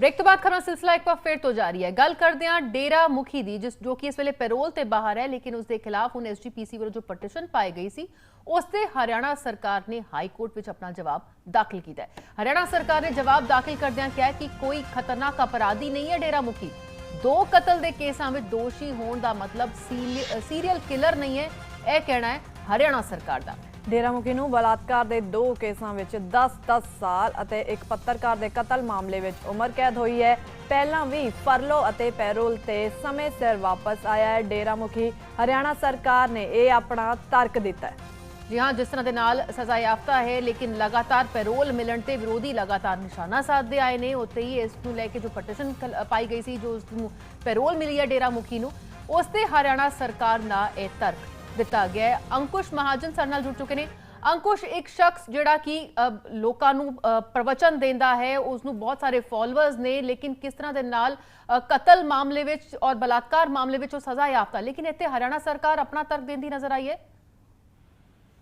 Break ਤੋਂ ਬਾਅਦ ਖਬਰਾਂ ਸਿਲਸਿਲਾ ਇੱਕ ਵਾਰ ਫਿਰ ਤੋਂ ਜਾਰੀ ਹੈ। ਗੱਲ ਕਰਦੇ ਹਾਂ ਡੇਰਾ ਮੁਖੀ ਦੀ, ਜਿਸ ਜੋ ਕਿ ਇਸ ਵੇਲੇ ਪੈਰੋਲ ਤੇ ਬਾਹਰ ਹੈ, ਲੇਕਿਨ ਉਸ ਦੇ ਖਿਲਾਫ ਹੁਣ ਐਸਜੀਪੀਸੀ ਵੱਲੋਂ ਜੋ ਪਟੀਸ਼ਨ ਪਾਈ ਗਈ ਸੀ ਉਸ ਤੇ ਹਰਿਆਣਾ ਸਰਕਾਰ ਨੇ ਹਾਈ ਕੋਰਟ ਵਿੱਚ ਆਪਣਾ ਜਵਾਬ ਦਾਖਲ ਕੀਤਾ ਹੈ। ਹਰਿਆਣਾ ਸਰਕਾਰ ਨੇ ਜਵਾਬ ਦਾਖਲ ਕਰਦਿਆਂ ਕਿਹਾ ਕਿ ਕੋਈ ਖਤਰਨਾਕ ਅਪਰਾਧੀ ਨਹੀਂ ਹੈ ਡੇਰਾ ਮੁਖੀ। ਦੋ ਕਤਲ ਦੇ ਕੇਸਾਂ ਵਿੱਚ ਦੋਸ਼ੀ ਹੋਣ ਦਾ ਮਤਲਬ ਸੀਰੀਅਲ ਕਿਲਰ ਨਹੀਂ ਹੈ, ਇਹ ਕਹਿਣਾ ਹੈ ਹਰਿਆਣਾ ਸਰਕਾਰ ਦਾ। ਡੇਰਾ ਮੁਖੀ ਨੂੰ ਬਲਾਤਕਾਰ ਦੇ ਦੋ ਕੇਸਾਂ ਵਿੱਚ 10-10 ਸਾਲ ਅਤੇ ਇੱਕ ਪੱਤਰਕਾਰ ਦੇ ਕਤਲ ਮਾਮਲੇ ਵਿੱਚ ਉਮਰ ਕੈਦ ਹੋਈ ਹੈ। ਪਹਿਲਾਂ ਵੀ ਫਰਲੋ ਅਤੇ ਪੈਰੋਲ ਤੇ ਸਮੇਂ ਸਿਰ ਵਾਪਸ ਆਇਆ ਹੈ ਡੇਰਾ ਮੁਖੀ ਹਰਿਆਣਾ ਸਰਕਾਰ ਨੇ ਇਹ ਆਪਣਾ ਤਰਕ ਦਿੱਤਾ ਹੈ। ਜੀ ਹਾਂ, ਜਿਸ ਤਰ੍ਹਾਂ ਦੇ ਨਾਲ ਸਜ਼ਾ ਯਾਫਤਾ ਹੈ, ਲੇਕਿਨ ਲਗਾਤਾਰ ਪੈਰੋਲ ਮਿਲਣ ਤੇ ਵਿਰੋਧੀ ਲਗਾਤਾਰ ਨਿਸ਼ਾਨਾ ਸਾਧਦੇ ਆਏ ਨੇ। ਉੱਤੇ ਹੀ ਇਸ ਨੂੰ ਲੈ ਕੇ ਜੋ ਪਟੀਸ਼ਨ ਪਾਈ ਗਈ ਸੀ, ਜੋ ਉਸ ਨੂੰ ਪੈਰੋਲ ਮਿਲੀ ਹੈ ਡੇਰਾ ਮੁਖੀ ਨੂੰ, ਉਸ ਤੇ ਹਰਿਆਣਾ ਸਰਕਾਰ ਦਾ ਇਹ ਤਰਕ। ਦਿੱਤਾ ਗਿਆ ਹੈ। ਅੰਕੁਸ਼ ਮਹਾਜਨ ਸਾਡੇ ਨਾਲ ਜੁੜ ਚੁੱਕੇ ਨੇ। ਅੰਕੁਸ਼ ਇੱਕ ਸ਼ਖਸ ਜਿਹੜਾ ਕਿ ਅ, ਲੋਕਾਂ ਨੂੰ ਅ, ਪ੍ਰਵਚਨ ਦਿੰਦਾ ਹੈ ਉਸ ਨੂੰ ਬਹੁਤ ਸਾਰੇ ਫਾਲੋਅਰਸ ਨੇ ਲੇਕਿਨ ਕਿਸ ਤਰ੍ਹਾਂ ਦੇ ਨਾਲ ਅ, ਕਤਲ ਮਾਮਲੇ ਵਿੱਚ ਔਰ ਬਲਾਤਕਾਰ ਮਾਮਲੇ ਵਿੱਚ ਉਹ ਸਜ਼ਾ ਯਾਫਤਾ। ਲੇਕਿਨ ਇੱਥੇ ਹਰਿਆਣਾ ਸਰਕਾਰ ਆਪਣਾ ਤਰਕ ਦਿੰਦੀ ਨਜ਼ਰ ਆਈ ਹੈ?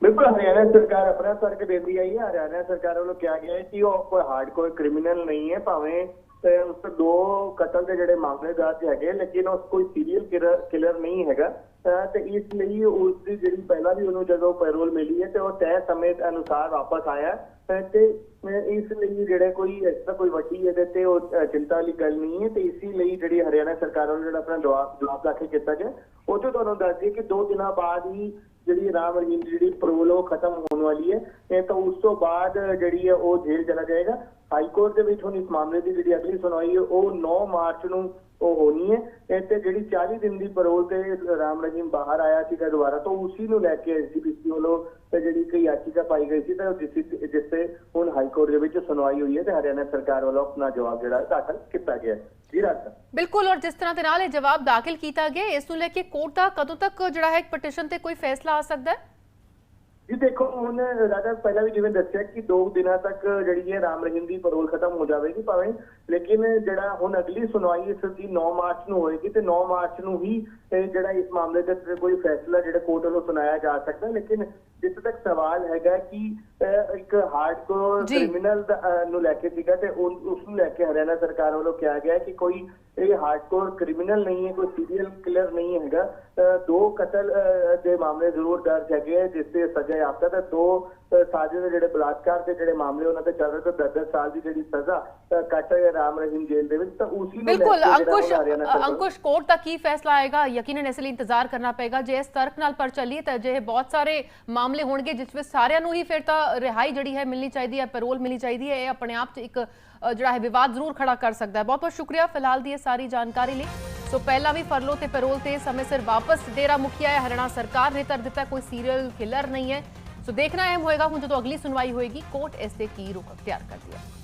ਬਿਲਕੁਲ ਹਰਿਆਣਾ ਸਰਕਾਰ ਆਪਣਾ ਤਰਕ ਦਿੰਦੀ ਆਈ ਹੈ। ਹਰਿਆਣਾ ਸਰਕਾਰ ਵੱਲੋਂ ਕਿਹਾ ਗਿਆ ਹੈ ਕਿ ਉਹ ਕੋਈ ਹਾਰਡਕੋਰ ਕ੍ਰਿਮੀਨਲ ਨਹੀਂ ਹੈ ਭਾਵੇਂ ਤੇ ਉਸ ਤੇ ਦੋ ਕਤਲ ਦੇ ਜਿਹੜੇ ਮਾਮਲੇ ਦਰਜ ਹੈਗੇ, ਲੇਕਿਨ ਉਸ ਕੋਈ ਸੀਰੀਅਲ ਕਿਲਰ ਨਹੀਂ ਹੈਗਾ। ਤੇ ਇਸ ਲਈ ਉਸ ਦੀ ਜਿਹੜੀ ਪਹਿਲਾਂ ਵੀ ਉਹਨੂੰ ਜਦੋਂ ਪੈਰੋਲ ਮਿਲੀ ਹੈ ਤੇ ਉਹ ਤੈਅ ਸਮੇਂ ਅਨੁਸਾਰ ਵਾਪਸ ਆਇਆ ਤੇ ਇਸ ਲਈ ਜਿਹੜੇ ਕੋਈ ਇਸ ਤਰ੍ਹਾਂ ਕੋਈ ਵੱਡੀ ਇਹਦੇ ਤੇ ਉਹ ਚਿੰਤਾ ਵਾਲੀ ਗੱਲ ਨਹੀਂ ਹੈ ਤੇ ਇਸੇ ਲਈ ਜਿਹੜੀ ਹਰਿਆਣਾ ਸਰਕਾਰ ਵੱਲੋਂ ਜਿਹੜਾ ਆਪਣਾ ਜਵਾਬ ਜਵਾਬ ਦਾਖਲ ਕੀਤਾ ਗਿਆ, ਉਹ ਤੋਂ ਤੁਹਾਨੂੰ ਦੱਸ ਦਈਏ ਕਿ ਦੋ ਦਿਨਾਂ ਬਾਅਦ ਹੀ ਜਿਹੜੀ ਰਾਮ ਰਹੀਮ ਦੀ ਜਿਹੜੀ ਪੈਰੋਲ ਉਹ ਖਤਮ ਹੋਣ ਵਾਲੀ ਹੈ, ਇਹ ਤਾਂ ਉਸ ਤੋਂ ਬਾਅਦ ਜਿਹੜੀ ਹੈ ਉਹ ਜੇਲ੍ਹ ਚਲਾ ਜਾਏਗਾ। ਹਾਈ ਕੋਰਟ ਦੇ ਵਿੱਚ ਹੁਣ ਇਸ ਮਾਮਲੇ ਦੀ ਜਿਹੜੀ ਅਗਲੀ ਸੁਣਵਾਈ ਹੈ, ਉਹ 9 ਮਾਰਚ ਨੂੰ ਉਹ ਹੋਣੀ ਹੈ। ਤੇ ਜਿਹੜੀ 40 ਦਿਨ ਦੀ ਪੈਰੋਲ ਤੇ ਰਾਮ ਰਹੀਮ ਬਾਹਰ ਆਇਆ ਸੀਗਾ ਦੁਬਾਰਾ, ਤੋਂ ਉਸੇ ਨੂੰ ਲੈ ਕੇ ਐਸਜੀਪੀਸੀ ਵੱਲੋਂ ਤੇ ਜਿਹੜੀ ਕੋਈ ਯਾਚੀਕਾ ਪਾਈ ਗਈ ਸੀ, ਤੇ ਜਿਸ ਜਿਸ ਤੇ ਹੁਣ ਹਾਈ ਕੋਰਟ ਦੇ ਵਿੱਚ ਸੁਣਵਾਈ ਹੋਈ ਹੈ ਤੇ ਹਰਿਆਣਾ ਸਰਕਾਰ ਵੱਲੋਂ ਆਪਣਾ ਜਵਾਬ ਜਿਹੜਾ ਦਾਖਲ ਕੀਤਾ ਗਿਆ ਜੀ ਰਾਜਾ ਬਿਲਕੁਲ, ਔਰ ਜਿਸ ਤਰ੍ਹਾਂ ਦੇ ਨਾਲ ਇਹ ਜਵਾਬ ਦਾਖਲ ਕੀਤਾ ਗਿਆ, ਇਸ ਨੂੰ ਲੈ ਕੇ ਕੋਰਟ ਦਾ ਕਦੋਂ ਤੱਕ ਜਿਹੜਾ ਹੈ ਪਟੀਸ਼ਨ ਤੇ ਕੋਈ ਫੈਸਲਾ ਆ ਸਕਦਾ ਹੈ? ਜੀ ਦੇਖੋ, ਹੁਣ ਰਾਜਾ ਪਹਿਲਾਂ ਵੀ ਜਿਵੇਂ ਦੱਸਿਆ ਕਿ ਦੋ ਦਿਨਾਂ ਤੱਕ ਜਿਹੜੀ ਹੈ ਰਾਮ ਰਹੀਮ ਦੀ ਪਰੋਲ ਖਤਮ ਹੋ ਜਾਵੇਗੀ ਭਾਵੇਂ, ਲੇਕਿਨ ਜਿਹੜਾ ਹੁਣ ਅਗਲੀ ਸੁਣਵਾਈ ਇਸ ਦੀ 9 ਮਾਰਚ ਨੂੰ ਹੋਏਗੀ ਤੇ 9 ਮਾਰਚ ਨੂੰ ਹੀ ਜਿਹੜਾ ਇਸ ਮਾਮਲੇ ਤੇ ਕੋਈ ਫੈਸਲਾ ਜਿਹੜਾ ਕੋਰਟ ਵੱਲੋਂ ਸੁਣਾਇਆ ਜਾ ਸਕਦਾ, ਲੇਕਿਨ ਜਿੱਥੇ ਤੱਕ ਸਵਾਲ ਹੈਗਾ ਕਿ ਇੱਕ ਹਾਰਡਕੋਰ ਜੀ। ਕ੍ਰਿਮੀਨਲ ਨੂੰ ਲੈ ਕੇ ਸੀਗਾ ਤੇ ਉਸ ਨੂੰ ਲੈ ਕੇ ਹਰਿਆਣਾ ਸਰਕਾਰ ਵੱਲੋਂ ਕਿਹਾ ਗਿਆ ਕਿ ਕੋਈ ਇਹ ਹਾਰਡਕੋਰ ਕ੍ਰਿਮੀਨਲ ਨਹੀਂ ਹੈ ਕੋਈ ਸੀਰੀਅਲ ਕਿਲਰ ਨਹੀਂ ਹੈਗਾ ਦੋ ਕਤਲ ਦੇ ਮਾਮਲੇ ਜ਼ਰੂਰ ਦਰਜ ਹੈਗੇ ਜਿਸ ਤੇ ਸਜ਼ਾ ਯਾਫਤਾ ਤੇ ਦੋ ਸਾਜ਼ਿਸ਼ ਦੇ ਜਿਹੜੇ ਬਲਾਤਕਾਰ ਦੇ ਜਿਹੜੇ ਮਾਮਲੇ ਉਹਨਾਂ ਤੇ ਚੱਲ ਰਹੇ ਤੇ 10 ਸਾਲ ਦੀ ਜਿਹੜੀ ਸਜ਼ਾ ਅਹ, ਕੱਟ ਹੈ ਰਾਮ ਰਹੀਮ ਜੇਲ੍ਹ ਦੇ ਵਿੱਚ ਤਾਂ ਉਸੇ ਨੂੰ ਬਿਲਕੁਲ ਅੰਕੁਸ਼ ਅੰਕੁਸ਼ ਕੋਰਟ ਦਾ ਕੀ ਫੈਸਲਾ ਆਏਗਾ? ਯਕੀਨਨ ਇਸ ਲਈ ਇੰਤਜ਼ਾਰ ਕਰਨਾ ਪਏਗਾ। ਜੇ ਇਸ ਤਰਕ ਨਾਲ ਪਰ ਚੱਲੀਏ ਤਾਂ ਜੇ ਬਹੁਤ ਸਾਰੇ ਮਾਮਲੇ ਹੋਣਗੇ ਜਿਸ ਵਿੱਚ ਸਾਰਿਆਂ ਨੂੰ ਹੀ ਫਿਰ ਤਾਂ ਰਿਹਾਈ ਜਿਹੜੀ ਹੈ ਮਿਲਣੀ ਚਾਹੀਦੀ ਹੈ ਪੈਰੋਲ ਮਿਲਣੀ ਚਾਹੀਦੀ ਹੈ। ਇਹ ਆਪਣੇ ਆਪ 'ਚ ਇੱਕ ਜਿਹੜਾ ਹੈ ਵਿਵਾਦ ਜ਼ਰੂਰ ਖੜਾ ਕਰ ਸਕਦਾ ਹੈ। ਬਹੁਤ ਬਹੁਤ ਸ਼ੁਕਰੀਆ ਫਿਲਹਾਲ ਦੀ ਇਹ ਸਾਰੀ ਜਾਣਕਾਰੀ ਲਈ। ਸੋ ਪਹਿਲਾਂ ਵੀ ਫਰਲੋ ਤੇ ਪੈਰੋਲ ਤੇ ਸਮੇਂ ਸਿਰ ਵਾਪਸ। ਡੇਰਾ ਮੁਖੀਆ ਹੈ ਹਰਿਆਣਾ ਸਰਕਾਰ ਨੇ ਤਰ ਦਿੱਤਾ ਕੋਈ ਸੀਰੀਅਲ ਕਿਲਰ ਨਹੀਂ ਹੈ। ਸੋ ਦੇਖਣਾ ਅਹਿਮ ਹੋਏਗਾ ਹੁਣ ਜਦੋਂ ਅਗਲੀ ਸੁਣਵਾਈ ਹੋਏਗੀ ਕੋਰਟ ਇਸ ਤੇ ਕੀ ਰੁਖ ਅਖਤਿਆਰ ਕਰਦੀ ਹੈ